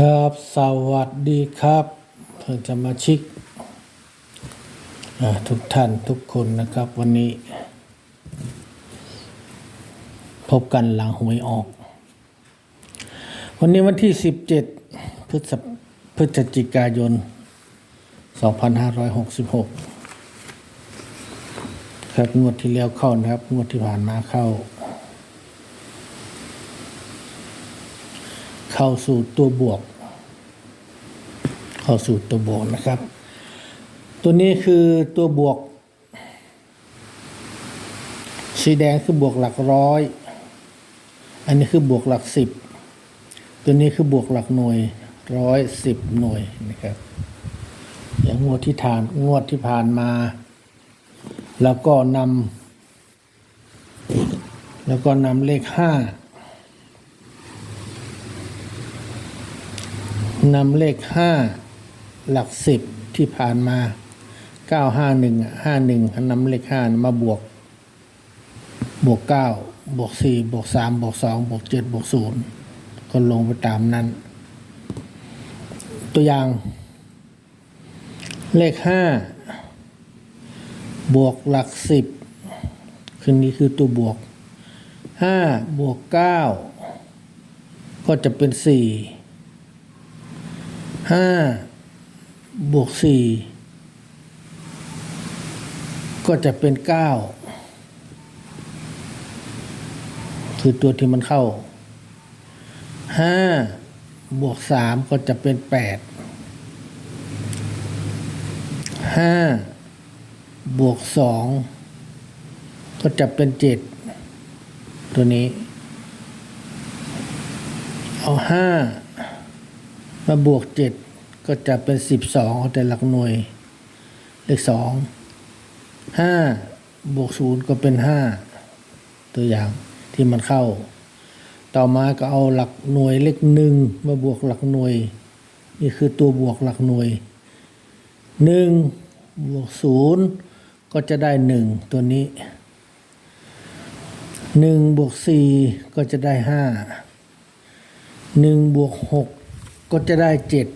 ครับสวัสดีครับเพื่อนจะมาชิกทุกท่านทุกคนนะครับ วันนี้ พบกันหลังหวยออก วันนี้วันที่ 17 พฤศพฤศจิกายน 2566 ครับงวดที่แล้วเข้านะครับ งวดที่ผ่านมาเข้า เข้าสู่ตัวบวก เข้าสู่ตัวบวกนะครับ ตัวนี้คือตัวบวก สีแดงคือบวกหลักร้อย อันนี้คือบวกหลักสิบ ตัวนี้คือบวกหลักหน่วยร้อยสิบหน่วยนะครับ อย่างงวดที่ผ่านงวดที่ผ่านมา แล้วก็นำแล้วก็นำเลขห้า นำเลขห้าหลักสิบที่ผ่านมาเก้าห้าหนึ่งห้าหนึ่งนำเลขห้ามาบวก บวกเก้าบวกสี่บวกสามบวกสองบวกเจ็ดบวกศูนย์ก็ลงไปตามนั้น ตัวอย่าง เลขห้าบวกหลักสิบคือนี้คือตัวบวกห้าบวกเก้าก็จะเป็นสี่ ห้าบวกสี่ก็จะเป็นเก้าคือตัวที่มันเข้าห้าบวกสามก็จะเป็นแปดห้าบวกสองก็จะเป็นเจ็ดตัวนี้ เอาห้า มาบวกเจ็ดก็จะเป็นสิบสองแต่หลักหน่วย เลขสองห้าบวกศูนย์ก็เป็นห้าตัวอย่างที่มันเข้า ต่อมาก็เอาหลักหน่วยเลขหนึ่งมาบวกหลักหน่วย นี่คือตัวบวกหลักหน่วยหนึ่งบวกศูนย์ก็จะได้หนึ่งตัวนี้หนึ่งบวกสี่ก็จะได้ห้าหนึ่งบวกหก ก็จะได้เจ็ด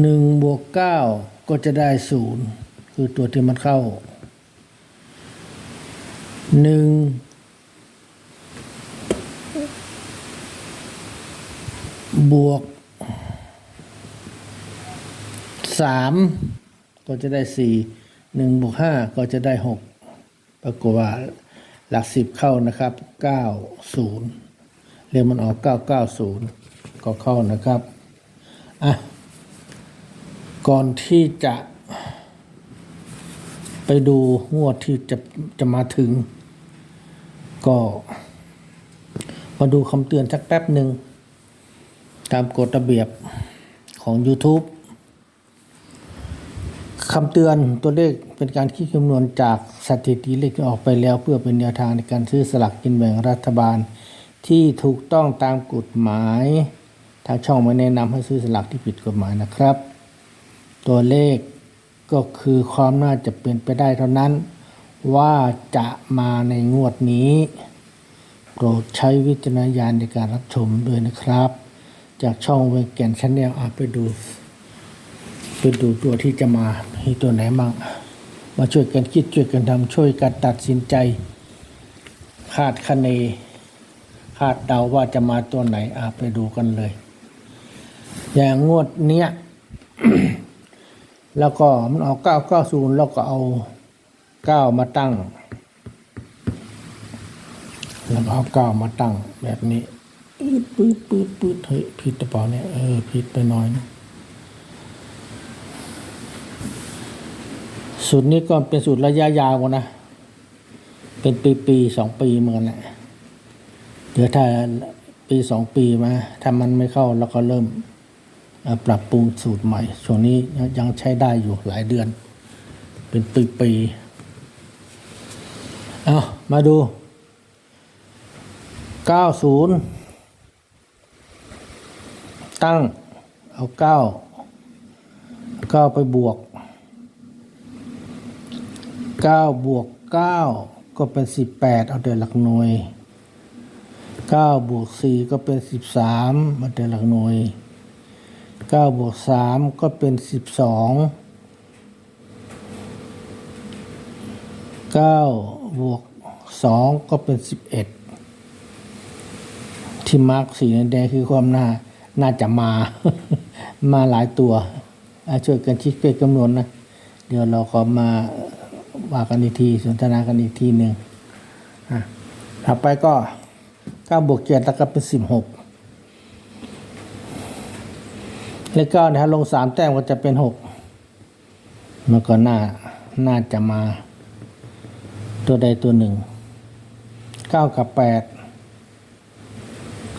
หนึ่งบวกเก้าก็จะได้ศูนย์คือตัวที่มันเข้าหนึ่งบวกสามก็จะได้สี่หนึ่งบวกห้าก็จะได้หกปรากฏว่า หลักสิบเข้านะครับเก้าศูนย์เรียกมันออกเก้าเก้าศูนย์ก็เข้านะครับอะก่อนที่จะไปดูงวดที่จะจะมาถึง ก็มาดูคำเตือนสักแป๊บหนึ่ง ตามกฎระเบียบของ YouTube คำเตือนตัวเลขเป็นการคิดคำนวณจากสถิติเลขที่ออกไปแล้ว เพื่อเป็นแนวทางในการซื้อสลากกินแบ่งรัฐบาล ที่ถูกต้องตามกฎหมาย ทางช่องไม่แนะนำให้ซื้อสลากที่ผิดกฎหมายนะครับ ตัวเลขก็คือความน่าจะเป็นไปได้เท่านั้น ว่าจะมาในงวดนี้ โปรดใช้วิจารณญาณในการรับชมด้วยนะครับ จากช่องเวงแกนชาแนลอาไปดู ไปดูตัวที่จะมาให้ตัวไหนบ้างมาช่วยกันคิดช่วยกันทำช่วยกันตัดสินใจ คาดคะเน คาดเดาว่าจะมาตัวไหนอาไปดูกันเลย อย่างงวดเนี้ยแล้วก็มันเอาเก้าเก้าศูนย์แล้วก็เอาเก้ามาตั้งแล้วก็เอาเก้ามาตั้งแบบนี้ปืดปืดปืดปืดเฮ้ยผิดตะเปล่าเนี่ยเออผิดไปหน่อยนะ สูตรนี้ก็เป็นสูตรระยะยาวนะ เป็นปีปีๆสองปีเหมือนกันแหละเดี๋ยวถ้าปีสองปีมาถ้ามันไม่เข้าเราก็เริ่มปรับปรุงสูตรใหม่ ช่วงนี้ยังใช้ได้อยู่หลายเดือน เป็นปีๆเอามาดู 90 ตั้งเอา 9 9 ไปบวก 9 บวก 9 ก็เป็น 18 เอาเดือนหลักหน่วยเก้าบวกสี่ก็เป็นสิบสามมาแต่หลักหน่วยเก้าบวกสามก็เป็นสิบสองเก้าบวกสองก็เป็นสิบเอ็ดที่มาร์กสีแดงคือความน่า น่าจะมา มาหลายตัว ช่วยกันคิดเป็นคำนวณนะ เดี๋ยวเราก็มา ว่ากันอีกทีสนทนากันอีกทีหนึ่งอะถัดไปก็เก้าบวกเจ็ดแล้วก็เป็นสิบหกเลขเก้านะครับลงสามแต้มก็จะเป็นหกมันก็น่าน่าจะมาตัวใดตัวหนึ่งเก้ากับแปด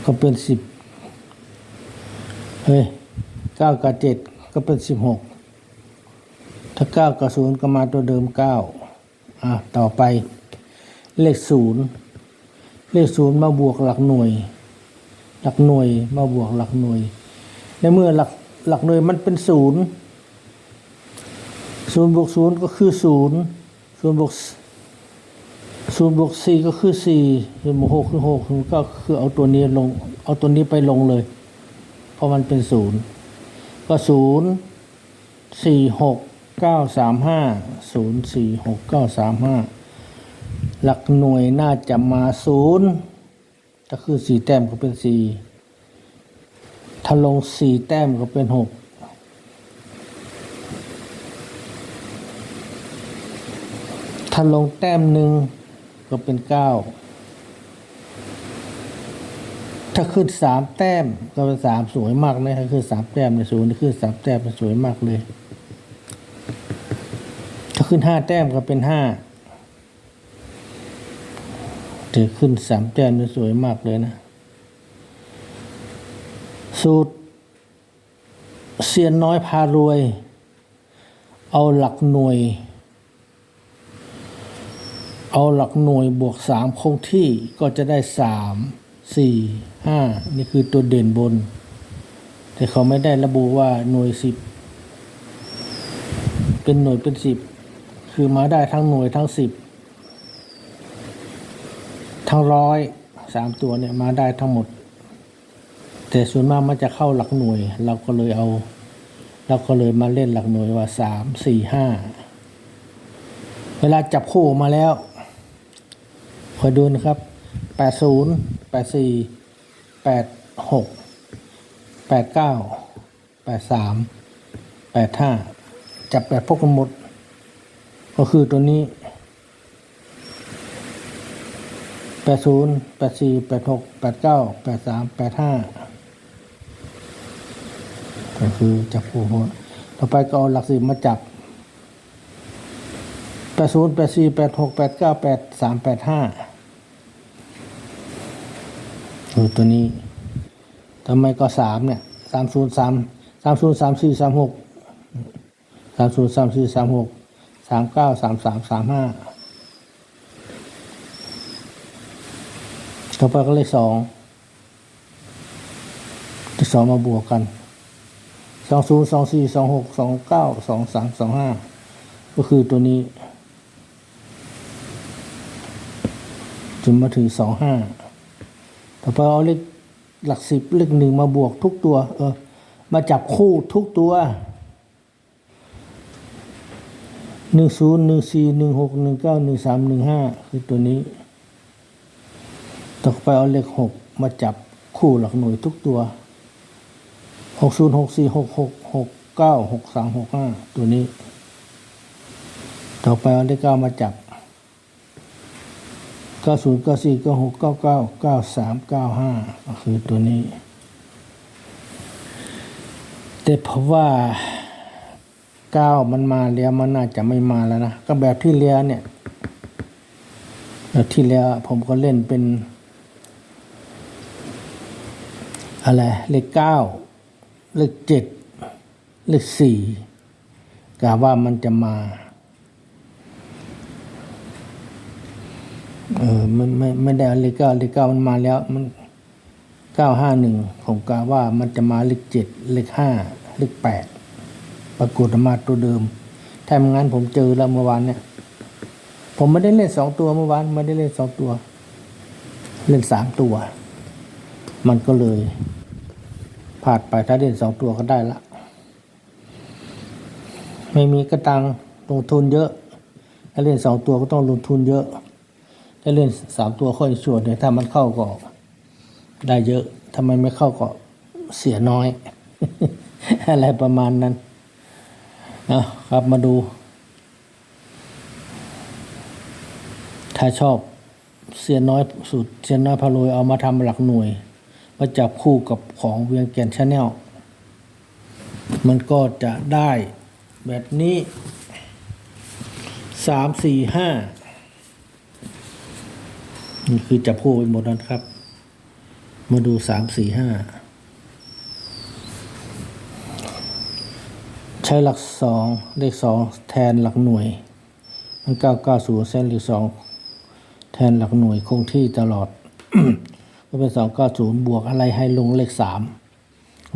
ก็เป็นสิบเฮ้ยเก้ากับเจ็ดก็เป็นสิบหกถ้าเก้ากับศูนย์ก็มาตัวเดิมเก้า อะต่อไป เลขศูนย์เลขศูนย์มาบวกหลักหน่วย หลักหน่วยมาบวกหลักหน่วย ในเมื่อหลักหลักหน่วยมันเป็นศูนย์ศูนย์บวกศูนย์ก็คือศูนย์ศูนย์บวกศูนย์บวกสี่ก็คือสี่ศูนย์บวกหกคือหกศูนย์ก็คือเอาตัวนี้ลง เอาตัวนี้ไปลงเลย เพราะมันเป็นศูนย์ก็ศูนย์สี่หก เก้าสามห้าศูนย์สี่หกเก้าสามห้าหลักหน่วยน่าจะมาศูนย์ก็คือสี่แต้มก็เป็นสี่ถ้าลงสี่แต้มก็เป็นหกถ้าลงแต้มหนึ่งก็เป็นเก้าถ้าขึ้นสามแต้มก็เป็นสามสวยมากนะถ้าขึ้นสามแต้มในศูนย์ขึ้นสามแต้มเป็นสวยมากเลย ถ้าขึ้นห้าแต้มก็เป็นห้าถือขึ้นสามแต้มสวยมากเลยนะ สูตรเซียนน้อยพารวย เอาหลักหน่วย เอาหลักหน่วยบวกสามคงที่ก็จะได้สามสี่ห้านี่คือตัวเด่นบน แต่เขาไม่ได้ระบุว่าหน่วยสิบเป็นหน่วยเป็นสิบ คือมาได้ทั้งหน่วยทั้งสิบทั้งร้อยสามตัวเนี่ยมาได้ทั้งหมด แต่ส่วนมากมันจะเข้าหลักหน่วย เราก็เลยเอา เราก็เลยมาเล่นหลักหน่วยว่าสามสี่ห้าเวลาจับคู่มาแล้วคอยดูนะครับแปดศูนย์แปดสี่แปดหกแปดเก้าแปดสามแปดห้าจับแบบพวกกันหมด ก็คือตัวนี้แปดศูนย์แปดสี่แปดหกแปดเก้าแปดสามแปดห้าก็คือจับคู่หมดต่อไปก็เอาหลักสิบมาจับแปดศูนย์แปดสี่แปดหกแปดเก้าแปดสามแปดห้าคือตัวนี้ทำไมก็สามเนี่ยสามศูนย์สามสามศูนย์สามสี่สามหกสามศูนย์สามสี่สามหกามเก้าสามสามสามห้าต่อไปก็เลขสองเลขสองมาบวกกันสองศูนย์สองสี่สองหกสองเก้าสองสามสองห้าก็คือตัวนี้จนมาถึงสองห้าต่อไปเอาเลขหลักสิบเลขหนึ่งมาบวกทุกตัว เออ มาจับคู่ทุกตัว หนึ่งศูนย์หนึ่งสี่หนึ่งหกหนึ่งเก้าหนึ่งสามหนึ่งห้าคือตัวนี้ ต่อไปเอาเลขหกมาจับคู่หลักหน่วยทุกตัวหกศูนย์หกสี่หกหกหกเก้าหกสามหกห้าตัวนี้ ต่อไปเอาเลขเก้ามาจับเก้าศูนย์เก้าสี่เก้าหกเก้าเก้าเก้าสามเก้าห้าก็คือตัวนี้ แต่เพราะว่า ก้ามันมาแล้วมันน่าจะไม่มาแล้วนะก็แบบที่แล้วเนี่ยแบบที่แล้วผมก็เล่นเป็นอะไรเลขเก้าเลขเจ็ดเลขสี่กะว่ามันจะมาเออมันไม่ไม่ได้เอาเลขเก้าเลขเก้ามันมาแล้วมันเก้าห้าหนึ่งผมกะว่ามันจะมาเลขเจ็ดเลขห้าเลขแปด ปรากฏมาตัวเดิมถ้าไม่งั้นผมเจอแล้วเมื่อวานเนี่ย ผมไม่ได้เล่นสองตัวเมื่อวานไม่ได้เล่นสองตัว เล่นสามตัว มันก็เลยพลาดไปถ้าเล่นสองตัวก็ได้ละ ไม่มีกระตังลงทุนเยอะ ถ้าเล่นสองตัวก็ต้องลงทุนเยอะ ถ้าเล่นสามตัวค่อยชวนเนี่ยถ้ามันเข้าก็ได้เยอะ ถ้ามันไม่เข้าก็เสียน้อย อะไรประมาณนั้น อาครับมาดู ถ้าชอบเสียน้อยสุดเสียน้อยพาโรยเอามาทำหลักหน่วย มาจับคู่กับของเวียงแก่นชาแนลมันก็จะได้แบบนี้สามสี่ห้านี่คือจับคู่ไปหมดแล้วครับ มาดูสามสี่ห้า ใช้หลักสองเลขสองแทนหลักหน่วย มันเก้าเก้าศูนย์เส้นเลขสองแทนหลักหน่วยคงที่ตลอด ก็เป็นสองเก้าศูนย์บวกอะไรให้ลงเลขสาม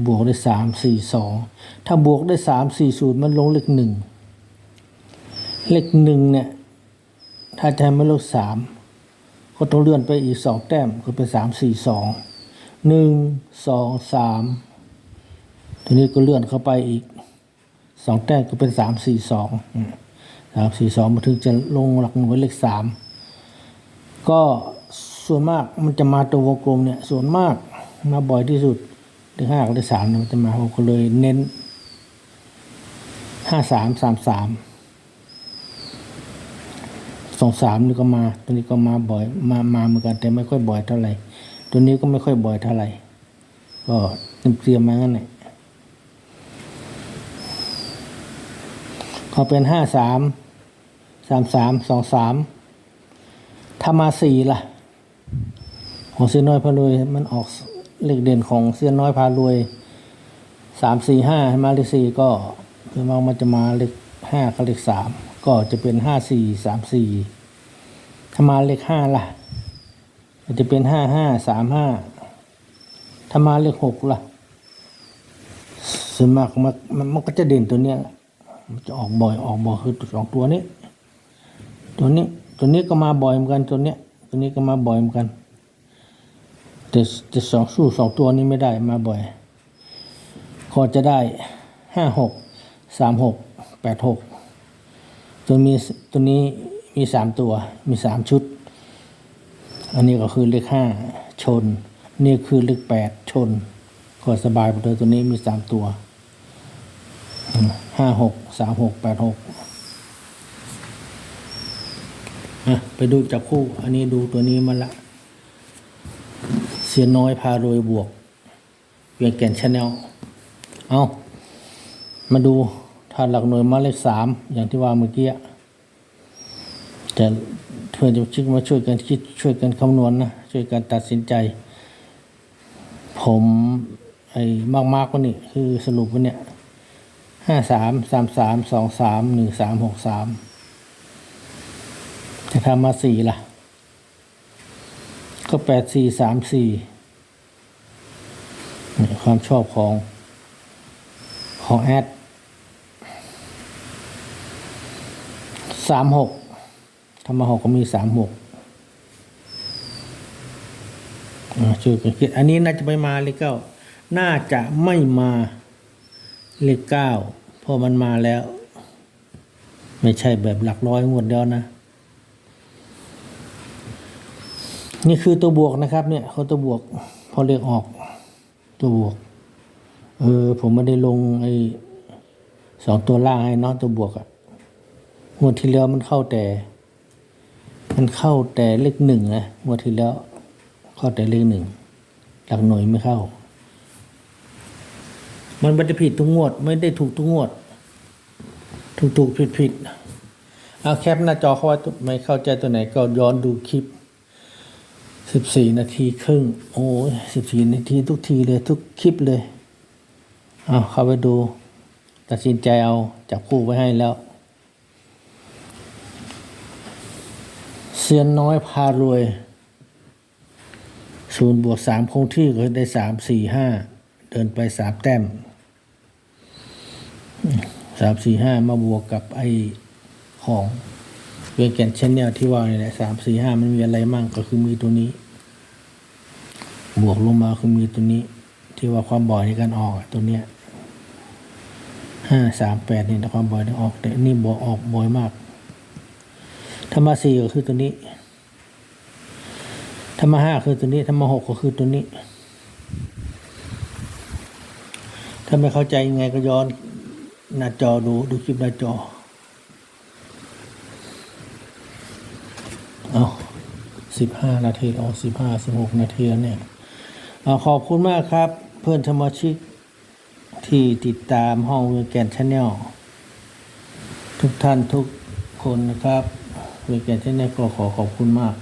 บวกได้สามสี่สองถ้าบวกได้สามสี่ศูนย์มันลงเลขหนึ่งเลขหนึ่งเนี่ย ถ้าจะให้มันลงสามก็ต้องเลื่อนไปอีกสองแต้มก็เป็นสามสี่สองหนึ่งสองสามทีนี้ก็เลื่อนเข้าไปอีก สองแต้มก็เป็นสามสี่สองสามสี่สองมาถึงจะลงหลักหน่วยเลขสามก็ส่วนมากมันจะมาตัววงกลมเนี่ยส่วนมากมาบ่อยที่สุดเลขห้ากับเลขสามมันจะมาผมก็เลยเน้นห้าสามสามสามสองสามนี่ก็มา ตัวนี้ก็มาบ่อยมามาเหมือนกันแต่ไม่ค่อยบ่อยเท่าไหร่ ตัวนี้ก็ไม่ค่อยบ่อยเท่าไหร่ก็เตรียมมางั้นแหละ เขาเป็นห้าสามสามสามสองสามถ้ามาสี่ล่ะ ของเสียน้อยพารวย มันออกเลขเด่นของเสียน้อยพารวยสามสี่ห้ามาเลขสี่ก็คือมองมันจะมาเลขห้ากับเลขสามก็จะเป็นห้าสี่สามสี่ถ้ามาเลขห้าล่ะมันจะเป็นห้าห้าสามห้าถ้ามาเลขหกล่ะส่วนมากมันมันมันก็จะเด่นตัวเนี้ย มันจะออกบ่อยออกบ่อยคือสองตัวนี้ ตัวนี้ตัวนี้ก็มาบ่อยเหมือนกันตัวเนี้ยตัวนี้ก็มาบ่อยเหมือนกันแต่แต่สองสู้สองตัวนี้ไม่ได้มาบ่อยก็จะได้ห้าหกสามหกแปดหกตัวมีตัวนี้มีสามตัวมีสามชุด อันนี้ก็คือเลขห้าชน นี่คือเลขแปดชนก็สบายหมดเลยตัวนี้มีสามตัว ห้าหกสามหกแปดหกอะไปดูจับคู่ อันนี้ดูตัวนี้มาละ เสียน้อยพารวยบวก เวียงแก่นชาแนลเอามาดูถ้าหลักหน่วยมาเลขสามอย่างที่ว่าเมื่อกี้อะแต่เพื่อนจะชิกมาช่วยกันคิดช่วยกันคำนวณนะช่วยกันตัดสินใจ ผมไอ้มากๆกว่านี่คือสรุปว่าเนี่ย ห้าสามสามสามสองสามหนึ่งสามหกสามจะทำมาสี่ล่ะ ก็แปดสี่สามสี่ความชอบของของแอดสามหกทำมาหกก็มีสามหกช่วยกันคิดอันนี้น่าจะไม่มาเลขเก้าน่าจะไม่มา เลขเก้าพราะมันมาแล้ว ไม่ใช่แบบหลักร้อยงวดเดียวนะ นี่คือตัวบวกนะครับ เนี่ยเขาตัวบวก พอเรียกออก ตัวบวก เออ ผมไม่ได้ลงไอ้สองตัวล่างให้เน้องตัวบวกอะงวดที่แล้วมันเข้าแต่ มันเข้าแต่เลขหนึ่งนะงวดที่แล้ว เข้าแต่เลขหนึ่งหลักหน่วยไม่เข้า มันไม่ได้ผิดทุกงวด ไม่ได้ถูกทุกงวด ถูกถูกผิดผิดเอาแคปหน้าจอเขาไว้ไม่เข้าใจตัวไหนก็ย้อนดูคลิปสิบสี่นาทีครึ่ง โอ้ยสิบสี่นาทีทุกทีเลยทุกคลิปเลยเอาเข้าไปดู ตัดสินใจเอาจับคู่ไว้ให้แล้วเซียนน้อยพารวยศูนย์บวกสามคงที่ก็ได้สามสี่ห้าเดินไปสามแต้ม สามสี่ห้ามาบวกกับไอของเวียงแกนชแนลที่ว่าเนี่ยแหละสามสี่ห้ามันมีอะไรมั่งก็คือมีตัวนี้ บวกลงมาคือมีตัวนี้ ที่ว่าความบ่อยในการออกตัวเนี้ยห้าสามแปดนี่นะความบ่อยในออกแต่นี่บ่ออกบ่อยมากถ้ามาสี่ก็คือตัวนี้ถ้ามาห้าคือตัวนี้ถ้ามาหกก็คือตัวนี้ ถ้าไม่เข้าใจยังไงก็ย้อน หน้าจอดูดูคลิปหน้าจอ เอาสิบห้านาทีออกสิบห้าสิบหกนาทีแล้วเนี่ยเอาขอบคุณมากครับ เพื่อนสมาชิกที่ติดตามห้องเวแกนชาแนลทุกท่านทุกคนนะครับเวแกนชาแนลก็ขอขอบคุณมาก